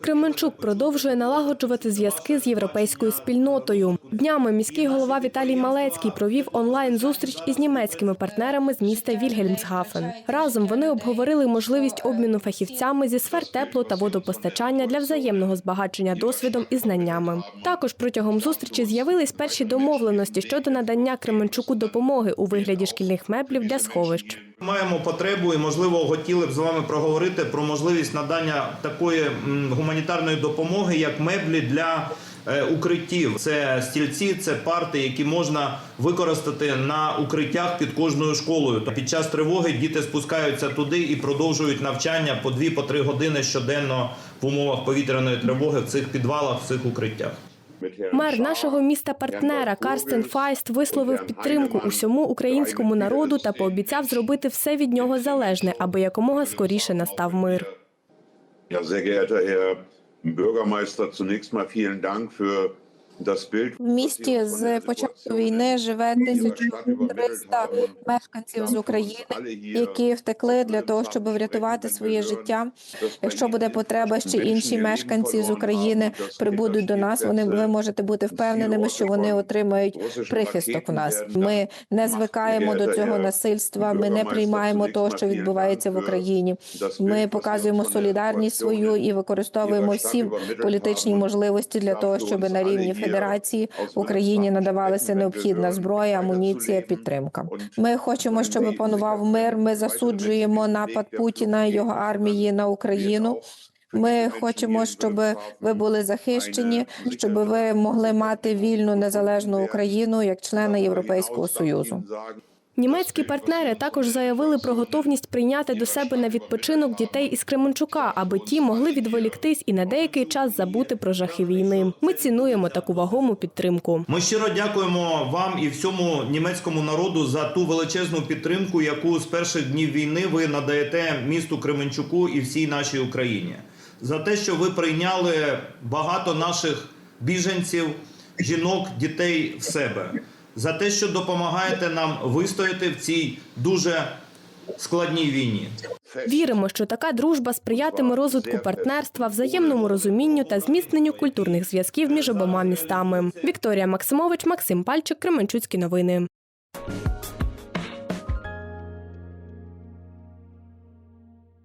Кременчук продовжує налагоджувати зв'язки з європейською спільнотою. Днями міський голова Віталій Малецький провів онлайн зустріч із німецькими партнерами з міста Вільгельмсгафен. Разом вони обговорили можливість обміну фахівцями зі сфер тепло та водопостачання для взаємного збагачення досвідом і знаннями. Також протягом зустрічі з'явились перші домовленості щодо надання Кременчуку допомоги у вигляді шкільних меблів для сховищ. Маємо потребу і, можливо, хотіли б з вами проговорити про можливість надання такої гуманітарної допомоги, як меблі для е, укриттів. Це стільці, це парти, які можна використати на укриттях під кожною школою. То під час тривоги діти спускаються туди і продовжують навчання по 2-3 години щоденно в умовах повітряної тривоги в цих підвалах, в цих укриттях. Мер нашого міста партнера Карстен Файст висловив підтримку усьому українському народу та пообіцяв зробити все від нього залежне, аби якомога скоріше настав мир. Ja, sehr geehrter Herr Bürgermeister, zunächst mal vielen Dank für das Bild. В місті з початку війни живе 1300 мешканців з України, які втекли для того, щоб врятувати своє життя. Якщо буде потреба, ще інші мешканці з України прибудуть до нас. Вони ви можете бути впевненими, що вони отримають прихисток у нас. Ми не звикаємо до цього насильства. Ми не приймаємо того, що відбувається в Україні. Ми показуємо солідарність свою і використовуємо всі політичні можливості для того, щоб на рівні федерації Україні надавалася необхідна зброя, амуніція, підтримка. Ми хочемо, щоб панував мир. Ми засуджуємо напад Путіна і його армії на Україну. Ми хочемо, щоб ви були захищені, щоб ви могли мати вільну незалежну Україну як члена Європейського союзу. Німецькі партнери також заявили про готовність прийняти до себе на відпочинок дітей із Кременчука, аби ті могли відволіктись і на деякий час забути про жахи війни. Ми цінуємо таку вагому підтримку. Ми щиро дякуємо вам і всьому німецькому народу за ту величезну підтримку, яку з перших днів війни ви надаєте місту Кременчуку і всій нашій Україні. За те, що ви прийняли багато наших біженців, жінок, дітей в себе, за те, що допомагаєте нам вистояти в цій дуже складній війні. Віримо, що така дружба сприятиме розвитку партнерства, взаємному розумінню та зміцненню культурних зв'язків між обома містами. Вікторія Максимович, Максим Пальчик, Кременчуцькі новини.